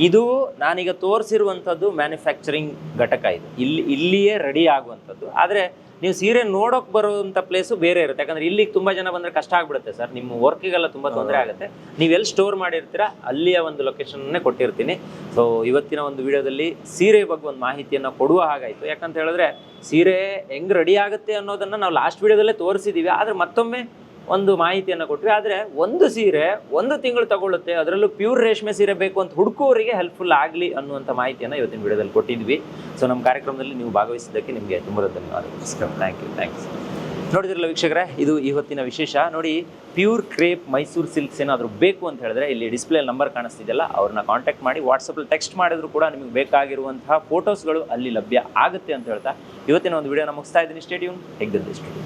ಇದು ನಾನೀಗ ತೋರಿಸಿರುವಂಥದ್ದು ಮ್ಯಾನುಫ್ಯಾಕ್ಚರಿಂಗ್ ಘಟಕ ಇದು. ಇಲ್ಲಿ ಇಲ್ಲಿಯೇ ರೆಡಿ ಆಗುವಂಥದ್ದು. ಆದರೆ ನೀವು ಸೀರೆ ನೋಡೋಕೆ ಬರುವಂಥ ಪ್ಲೇಸು ಬೇರೆ ಇರುತ್ತೆ. ಯಾಕಂದ್ರೆ ಇಲ್ಲಿಗೆ ತುಂಬ ಜನ ಬಂದರೆ ಕಷ್ಟ ಆಗಿಬಿಡುತ್ತೆ ಸರ್. ನಿಮ್ಮ ವರ್ಕಿಗೆಲ್ಲ ತುಂಬ ತೊಂದರೆ ಆಗುತ್ತೆ. ನೀವು ಎಲ್ಲಿ ಸ್ಟೋರ್ ಮಾಡಿರ್ತೀರಾ ಅಲ್ಲಿಯ ಒಂದು ಲೊಕೇಶನ್ನೇ ಕೊಟ್ಟಿರ್ತೀನಿ. ಸೊ ಇವತ್ತಿನ ಒಂದು ವಿಡಿಯೋದಲ್ಲಿ ಸೀರೆ ಬಗ್ಗೆ ಒಂದು ಮಾಹಿತಿಯನ್ನು ಕೊಡುವ ಹಾಗಾಯಿತು. ಯಾಕಂತ ಹೇಳಿದ್ರೆ ಸೀರೆ ಹೆಂಗ್ ರೆಡಿ ಆಗುತ್ತೆ ಅನ್ನೋದನ್ನು ನಾವು ಲಾಸ್ಟ್ ವಿಡಿಯೋದಲ್ಲೇ ತೋರಿಸಿದ್ದೀವಿ ಆದರೆ ಮತ್ತೊಮ್ಮೆ ಒಂದು ಮಾಹಿತಿಯನ್ನು ಕೊಟ್ವಿ ಆದರೆ ಒಂದು ಸೀರೆ ಒಂದು ತಿಂಗಳು ತಗೊಳ್ಳುತ್ತೆ. ಅದರಲ್ಲೂ ಪ್ಯೂರ್ ರೇಷ್ಮೆ ಸೀರೆ ಬೇಕು ಅಂತ ಹುಡುಕೋರಿಗೆ ಹೆಲ್ಪ್ಫುಲ್ ಆಗಲಿ ಅನ್ನುವಂಥ ಮಾಹಿತಿಯನ್ನು ಇವತ್ತಿನ ವಿಡಿಯೋದಲ್ಲಿ ಕೊಟ್ಟಿದ್ವಿ. ಸೊ ನಮ್ಮ ಕಾರ್ಯಕ್ರಮದಲ್ಲಿ ನೀವು ಭಾಗವಹಿಸಿದ್ದಕ್ಕೆ ನಿಮಗೆ ತುಂಬ ಧನ್ಯವಾದಗಳು. ಥ್ಯಾಂಕ್ ಯು ಥ್ಯಾಂಕ್ಸ್ ನೋಡಿದ್ರಲ್ಲ ವೀಕ್ಷಕರೇ ಇದು ಇವತ್ತಿನ ವಿಶೇಷ. ನೋಡಿ ಪ್ಯೂರ್ ಕ್ರೇಪ್ ಮೈಸೂರು ಸಿಲ್ಕ್ಸ್ ಏನಾದರೂ ಬೇಕು ಅಂತ ಹೇಳಿದ್ರೆ ಇಲ್ಲಿ ಡಿಸ್ಪ್ಲೇ ನಂಬರ್ ಕಾಣಿಸ್ತಿದೆಯಲ್ಲ ಅವ್ರನ್ನ ಕಾಂಟ್ಯಾಕ್ಟ್ ಮಾಡಿ ವಾಟ್ಸಪ್ಪಲ್ಲಿ ಟೆಕ್ಸ್ಟ್ ಮಾಡಿದ್ರು ಕೂಡ ನಿಮಗೆ ಬೇಕಾಗಿರುವಂತಹ ಫೋಟೋಸ್ಗಳು ಅಲ್ಲಿ ಲಭ್ಯ ಆಗುತ್ತೆ ಅಂತ ಹೇಳ್ತಾ ಇವತ್ತಿನ ಒಂದು ವಿಡಿಯೋನ ಮುಗಿಸ್ತಾ ಇದ್ದೀನಿ. Stadium Heggadde studio